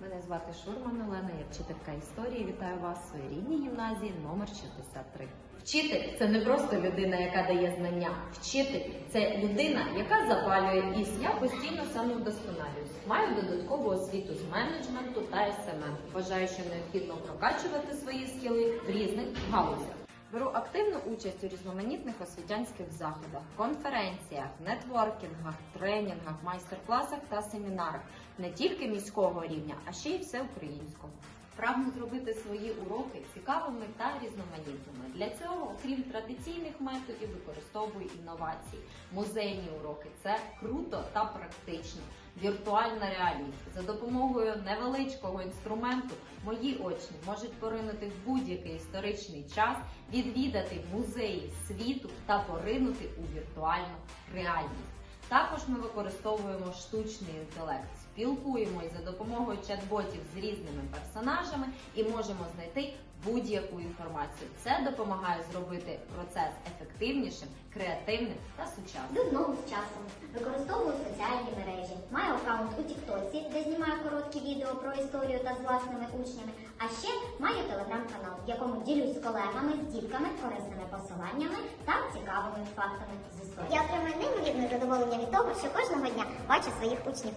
Мене звати Шурман Олена, я вчителька історії. Вітаю вас в своїй рідній гімназії номер 63. Вчитель це не просто людина, яка дає знання. Вчитель це людина, яка запалює іс. Я постійно самовдосконалююсь. Маю додаткову освіту з менеджменту та СММ. Вважаю, що необхідно прокачувати свої скіли в різних галузях. Беру активну участь у різноманітних освітянських заходах, конференціях, нетворкінгах, тренінгах, майстер-класах та семінарах не тільки міського рівня, а ще й всеукраїнського. Прагну зробити свої уроки цікавими та різноманітними. Для цього, окрім традиційних методів, використовую інновації. Музейні уроки це круто та практично. Віртуальна реальність за допомогою невеличкого інструменту мої очі можуть поринути в будь-який історичний час, відвідати музеї світу та поринути у віртуальну реальність. Також ми використовуємо штучний інтелект, спілкуємось за допомогою чат-ботів з різними персонажами і можемо знайти будь-яку інформацію. Це допомагає зробити процес ефективнішим, креативним та сучасним. Йду знову з часом. Використовую соціальні мережі. Маю аккаунт у Тіктоці, де знімаю короткі відео про історію та з власними учнями. А ще маю телеграм-канал, в якому ділюсь з колегами, з дітками, корисними посиланнями та цікавими фактами з історії. Задоволення від того, що кожного дня бачу своїх учнів.